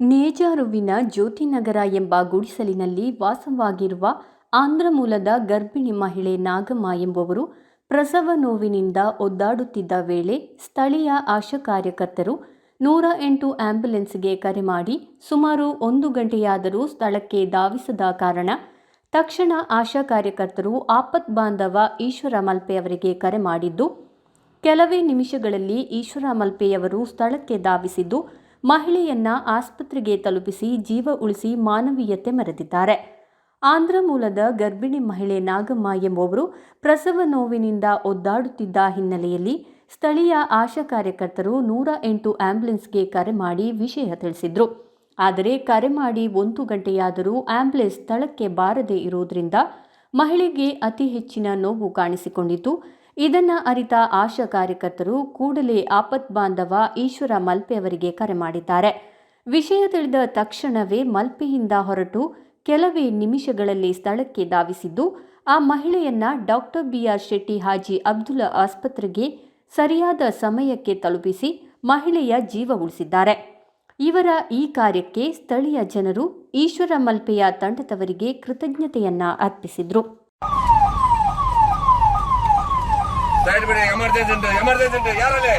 ಇಳಿಜಾರುವಿನ ಜ್ಯೋತಿನಗರ ಎಂಬ ಗುಡಿಸಲಿನಲ್ಲಿ ವಾಸವಾಗಿರುವ ಆಂಧ್ರ ಮೂಲದ ಗರ್ಭಿಣಿ ಮಹಿಳೆ ನಾಗಮ್ಮ ಎಂಬುವರು ಪ್ರಸವ ನೋವಿನಿಂದ ಒದ್ದಾಡುತ್ತಿದ್ದ ವೇಳೆ ಸ್ಥಳೀಯ ಆಶಾ ಕಾರ್ಯಕರ್ತರು ನೂರ ಎಂಟು ಆಂಬ್ಯುಲೆನ್ಸ್ಗೆ ಕರೆ ಮಾಡಿ ಸುಮಾರು ಒಂದು ಗಂಟೆಯಾದರೂ ಸ್ಥಳಕ್ಕೆ ಧಾವಿಸದ ಕಾರಣ ತಕ್ಷಣ ಆಶಾ ಕಾರ್ಯಕರ್ತರು ಆಪತ್ ಬಾಂಧವ ಈಶ್ವರ ಮಲ್ಪೆಯವರಿಗೆ ಕರೆ ಮಾಡಿದ್ದು, ಕೆಲವೇ ನಿಮಿಷಗಳಲ್ಲಿ ಈಶ್ವರ ಮಲ್ಪೆಯವರು ಸ್ಥಳಕ್ಕೆ ಧಾವಿಸಿದ್ದು ಮಹಿಳೆಯನ್ನ ಆಸ್ಪತ್ರೆಗೆ ತಲುಪಿಸಿ ಜೀವ ಉಳಿಸಿ ಮಾನವೀಯತೆ ಮರೆದಿದ್ದಾರೆ. ಆಂಧ್ರ ಮೂಲದ ಗರ್ಭಿಣಿ ಮಹಿಳೆ ನಾಗಮ್ಮ ಎಂಬುವರು ಪ್ರಸವ ನೋವಿನಿಂದ ಒದ್ದಾಡುತ್ತಿದ್ದ ಹಿನ್ನೆಲೆಯಲ್ಲಿ ಸ್ಥಳೀಯ ಆಶಾ ಕಾರ್ಯಕರ್ತರು ನೂರ ಎಂಟು ಆಂಬ್ಯುಲೆನ್ಸ್ಗೆ ಕರೆ ಮಾಡಿ ವಿಷಯ ತಿಳಿಸಿದ್ರು. ಆದರೆ ಕರೆ ಮಾಡಿ ಒಂದು ಗಂಟೆಯಾದರೂ ಆಂಬ್ಯುಲೆನ್ಸ್ ಸ್ಥಳಕ್ಕೆ ಬಾರದೇ ಇರುವುದರಿಂದ ಮಹಿಳೆಗೆ ಅತಿ ಹೆಚ್ಚಿನ ನೋವು ಕಾಣಿಸಿಕೊಂಡಿತು ಇದನ್ನ ಅರಿತ ಆಶಾ ಕಾರ್ಯಕರ್ತರು ಕೂಡಲೇ ಆಪತ್ ಬಾಂಧವ ಈಶ್ವರ ಮಲ್ಪೆ ಅವರಿಗೆ ಕರೆ ಮಾಡಿದ್ದಾರೆ. ವಿಷಯ ತಿಳಿದ ತಕ್ಷಣವೇ ಮಲ್ಪೆಯಿಂದ ಹೊರಟು ಕೆಲವೇ ನಿಮಿಷಗಳಲ್ಲಿ ಸ್ಥಳಕ್ಕೆ ಧಾವಿಸಿದ್ದು, ಆ ಮಹಿಳೆಯನ್ನ doctor B R Shetty Haji Abdulla ಆಸ್ಪತ್ರೆಗೆ ಸರಿಯಾದ ಸಮಯಕ್ಕೆ ತಲುಪಿಸಿ ಮಹಿಳೆಯ ಜೀವ ಉಳಿಸಿದ್ದಾರೆ. ಇವರ ಈ ಕಾರ್ಯಕ್ಕೆ ಸ್ಥಳೀಯ ಜನರು ಈಶ್ವರ ಮಲ್ಪೆಯ ತಂಡದವರಿಗೆ ಕೃತಜ್ಞತೆಯನ್ನ ಅರ್ಪಿಸಿದ್ರು. ಸೈಡ್ ಬಿಡಿ ಎಮರ್ಜೆನ್ಸಿ ಉಂಟು ಎಮರ್ಜೆನ್ಸಿ ಉಂಟು, ಯಾರಲ್ಲಿ?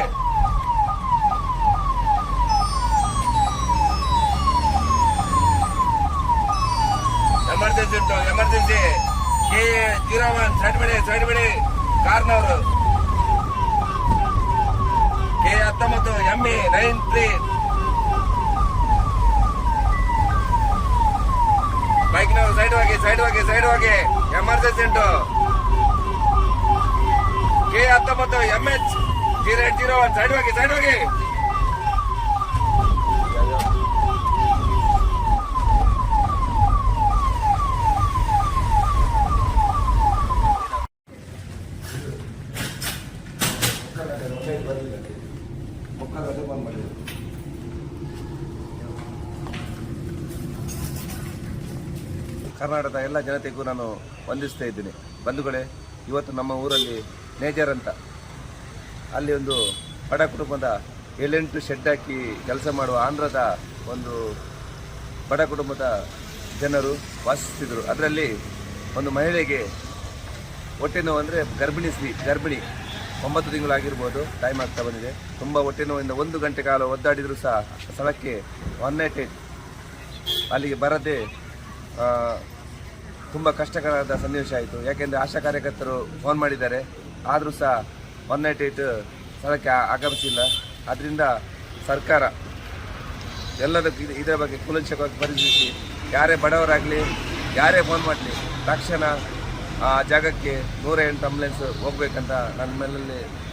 ಎಮರ್ಜೆನ್ಸಿ ಉಂಟು emergency K zero one side ಬಿಡಿ ಸೈಡ್ ಬಿಡಿ. ಕಾರ್ನವರು. ಕೆ ಹತ್ತೊಂಬತ್ತು ಎಂ ಇ ನೈನ್ ತ್ರೀ ಬೈಕ್ನವರು ಸೈಡ್ ಹೋಗಿ ಸೈಡ್ ಹೋಗಿ ಸೈಡ್ ಹೋಗಿ. ಎಮರ್ಜೆನ್ಸಿ ಉಂಟು. ಕೆ ಹತ್ತೊಂಬತ್ತು M H zero eight zero one side ಹೋಗಿ ಸೈಡ್ ಹೋಗಿ. ಕರ್ನಾಟಕದ ಎಲ್ಲ ಜನತೆಗೂ ನಾನು ವಂದಿಸ್ತಾ ಇದ್ದೀನಿ. ಬಂಧುಗಳೇ, ಇವತ್ತು ನಮ್ಮ ಊರಲ್ಲಿ ನೇಜರ್ ಅಂತ. ಅಲ್ಲಿ ಒಂದು ಬಡ ಕುಟುಂಬದ ಏಳೆಂಟು ಶೆಡ್ ಹಾಕಿ ಕೆಲಸ ಮಾಡುವ ಆಂಧ್ರದ ಒಂದು ಬಡ ಕುಟುಂಬದ ಜನರು ವಾಸಿಸ್ತಿದ್ರು ಅದರಲ್ಲಿ ಒಂದು ಮಹಿಳೆಗೆ ಹೊಟ್ಟೆ ನೋವು ಅಂದರೆ ಗರ್ಭಿಣಿ ಸ್ತ್ರೀ, ಗರ್ಭಿಣಿ. ಒಂಬತ್ತು ತಿಂಗಳಾಗಿರ್ಬೋದು ಟೈಮ್ ಆಗ್ತಾ ಬಂದಿದೆ. ತುಂಬ ಹೊಟ್ಟೆ ನೋವಿಂದ ಒಂದು ಗಂಟೆ ಕಾಲ ಒದ್ದಾಡಿದರೂ ಸಹ ಸ್ಥಳಕ್ಕೆ ಒನ್ ನೈಟ್ ಏಟ್ ಅಲ್ಲಿಗೆ ಬರದೆ ತುಂಬ ಕಷ್ಟಕರವಾದ ಸನ್ನಿವೇಶ ಆಯಿತು. ಯಾಕೆಂದರೆ ಆಶಾ ಕಾರ್ಯಕರ್ತರು ಫೋನ್ ಮಾಡಿದ್ದಾರೆ. ಆದರೂ ಸಹ ಒನ್ ನೈಟ್ ಏಟ್ ಸ್ಥಳಕ್ಕೆ ಆಗಮಿಸಿಲ್ಲ. ಅದರಿಂದ ಸರ್ಕಾರ ಎಲ್ಲದಕ್ಕೂ ಇದು- ಇದರ ಬಗ್ಗೆ ಕೂಲಂಶಕವಾಗಿ ಪರಿಶೀಲಿಸಿ, ಯಾರೇ ಬಡವರಾಗಲಿ, ಯಾರೇ ಫೋನ್ ಮಾಡಲಿ, ತಕ್ಷಣ ಆ ಜಾಗಕ್ಕೆ ನೂರ ಎಂಟು ಆಂಬುಲೆನ್ಸ್ ಹೋಗ್ಬೇಕಂತ ನನ್ನ ಮೇಲಲ್ಲಿ